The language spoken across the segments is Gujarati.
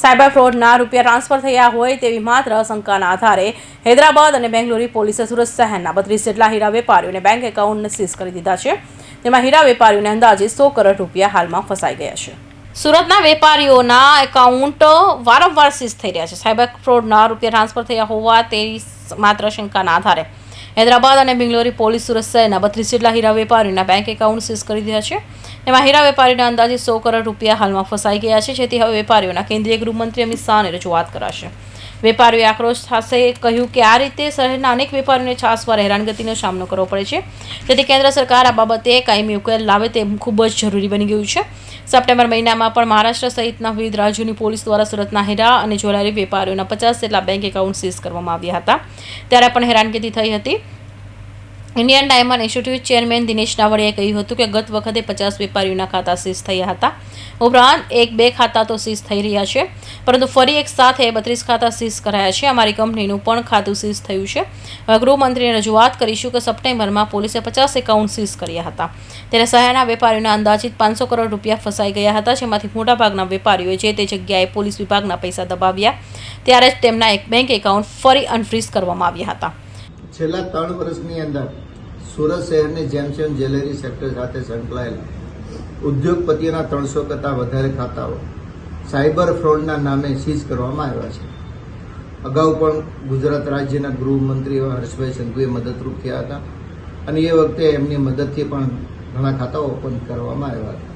સાયબર ફ્રોડના રૂપિયા ટ્રાન્સફર થયા હોય તેવી માત્ર શંકાના આધારે હૈદરાબાદ અને બેંગ્લોરી પોલીસે સુરત શહેરના બત્રીસ જેટલા હીરા વેપારીઓને બેંક એકાઉન્ટને સીઝ કરી દીધા છે. તેમાં હીરા વેપારીઓને અંદાજે સો કરોડ રૂપિયા હાલમાં ફસાઈ ગયા છે. સુરતના વેપારીઓના એકાઉન્ટ વારંવાર સીઝ થઈ રહ્યા છે. સાયબર ફ્રોડના રૂપિયા ટ્રાન્સફર થયા હોવા તેવી માત્ર શંકાના આધારે. હૈદરાબાદ અને બેંગ્લોરી પોલીસ સુરત શહેરના બત્રીસ જેટલા હીરા વેપારીના બેંક એકાઉન્ટ સીઝ કરી દીધા છે. તેમાં હીરા વેપારીના અંદાજે સો કરોડ રૂપિયા હાલમાં ફસાઈ ગયા છે, જેથી હવે વેપારીઓના કેન્દ્રીય ગૃહમંત્રી અમિત શાહને રજૂઆત કરાશે. વેપારીઓએ આક્રોશ થશે કહ્યું કે આ રીતે શહેરના અનેક વેપારીઓને છાસવાર હેરાનગતિનો સામનો કરવો પડે છે. તેથી કેન્દ્ર સરકાર આ બાબતે કાયમી ઉકેલ લાવે તે ખૂબ જ જરૂરી બની ગયું છે. સપ્ટેમ્બર મહિનામાં પણ મહારાષ્ટ્ર સહિતના વિવિધ રાજ્યોની પોલીસ દ્વારા સુરતના હીરા અને જ્વેલરી વેપારીઓના પચાસ જેટલા બેંક એકાઉન્ટ સીઝ કરવામાં આવ્યા હતા. ત્યારે પણ હેરાનગતિ થઈ હતી. Indian diamond institute chairman Dinesh નાવડિયાએ કહ્યું હતું કે ગત વખતે પચાસ વેપારીઓના ખાતા સીઝ થયા હતા. ઉપરાંત, એક બે ખાતા તો સીઝ થઈ રહ્યા છે, પરંતુ ફરી એક સાથે બત્રીસ ખાતા સીઝ કરાયા છે. અમારી કંપનીનું પણ ખાતું સીઝ થયું છે. હવે ગૃહમંત્રીને રજૂઆત કરીશું કે સપ્ટેમ્બરમાં પોલીસે પચાસ એકાઉન્ટ સીઝ કર્યા હતા. ત્યારે શહેરના વેપારીઓના અંદાજિત પાંચસો કરોડ રૂપિયા ફસાઈ ગયા હતા. જેમાંથી મોટાભાગના વેપારીઓએ જે તે જગ્યાએ પોલીસ વિભાગના પૈસા દબાવ્યા, ત્યારે જ તેમના એક બેંક એકાઉન્ટ ફરી અનફ્રીઝ કરવામાં આવ્યા હતા. છેલ્લા ત્રણ વર્ષની અંદર સુરત શહેરની જેમસેમ જ્વેલરી સેક્ટર સાથે સંકળાયેલા ઉદ્યોગપતિઓના ત્રણસો કરતાં વધારે ખાતાઓ સાયબર ફ્રોડના નામે સીઝ કરવામાં આવ્યા છે. અગાઉ પણ ગુજરાત રાજ્યના ગૃહમંત્રી હર્ષભાઈ સંઘવીએ મદદરૂપ થયા હતા અને એ વખતે એમની મદદથી પણ ઘણા ખાતાઓ ઓપન કરવામાં આવ્યા હતા.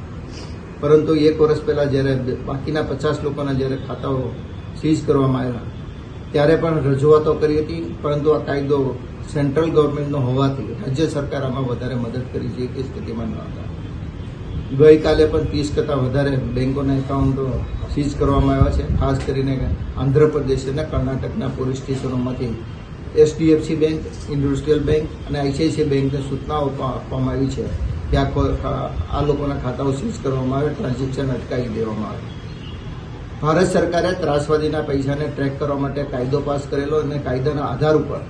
પરંતુ એક વર્ષ પહેલાં જ્યારે બાકીના પચાસ લોકોના જ્યારે ખાતાઓ સીઝ કરવામાં આવ્યા, ત્યારે પણ રજૂઆતો કરી હતી, પરંતુ આ કાયદો સેન્ટ્રલ ગવર્મેન્ટનો હોવાથી રાજ્ય સરકાર આમાં વધારે મદદ કરી છે એ સ્થિતિમાં ન હતા. ગઈકાલે પણ ત્રીસ કરતાં વધારે બેંકોના એકાઉન્ટો સીઝ કરવામાં આવ્યા છે. ખાસ કરીને આંધ્રપ્રદેશ અને કર્ણાટકના પોલીસ સ્ટેશનોમાંથી એચડીએફસી બેંક, ઇન્ડસ્ટ્રીયલ બેંક અને આઈસીઆઈસીઆઈ બેંકને સૂચનાઓ આપવામાં આવી છે કે આ લોકોના ખાતાઓ સીઝ કરવામાં આવે, ટ્રાન્ઝેક્શન અટકાવી દેવામાં આવે. ભારત સરકારે ત્રાસવાદીના પૈસાને ટ્રેક કરવા માટે કાયદો પાસ કરેલો અને કાયદાના આધાર ઉપર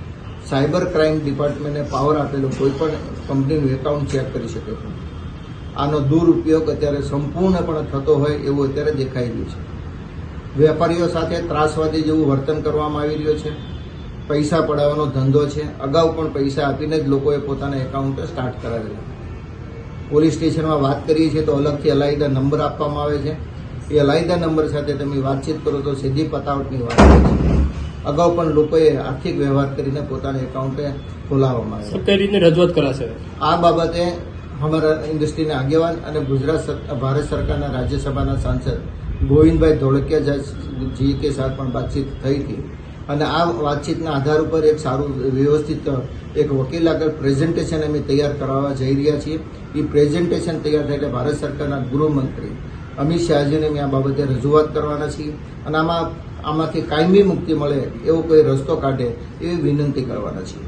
સાયબર ક્રાઇમ ડિપાર્ટમેન્ટને પાવર આપેલો કોઈ પણ કંપનીનું એકાઉન્ટ ચેક કરી શકે છે. આનો દુરુપયોગ અત્યારે સંપૂર્ણપણે થતો હોય એવું અત્યારે દેખાઈ રહ્યું છે. વેપારીઓ સાથે ત્રાસવાદી જેવું વર્તન કરવામાં આવી રહ્યું છે. પૈસા પડાવવાનો ધંધો છે. અગાઉ પણ પૈસા આપીને જ લોકોએ પોતાના એકાઉન્ટ સ્ટાર્ટ કરાવેલા. પોલીસ સ્ટેશનમાં વાત કરીએ છીએ તો અલગથી અલાયદા નંબર આપવામાં આવે છે. એ અલાયદા નંબર સાથે તમે વાતચીત કરો તો સીધી પતાવટની વાત છે. અગાઉ પણ લોકોએ આર્થિક વ્યવહાર કરીને પોતાના એકાઉન્ટે ખોલાવવામાં આવે કઈ રીતની રજૂઆત કરાશે? આ બાબતે અમારા ઇન્ડસ્ટ્રીના આગેવાન અને ગુજરાત ભારત સરકારના રાજ્યસભાના સાંસદ ગોવિંદભાઈ ધોળકિયા જી કે સાથ પણ વાતચીત થઈ હતી. અને આ વાતચીતના આધાર ઉપર એક સારું વ્યવસ્થિત એક વકીલ આગળ પ્રેઝન્ટેશન અમે તૈયાર કરાવવા જઈ રહ્યા છીએ. એ પ્રેઝન્ટેશન તૈયાર થાય એટલે ભારત સરકારના ગૃહમંત્રી અમિત શાહજીને અમે આ બાબતે રજૂઆત કરવાના છીએ અને આમાં આમાંથી કાયમી મુક્તિ મળે એવો કોઈ રસ્તો કાઢે એવી વિનંતી કરવાના છીએ.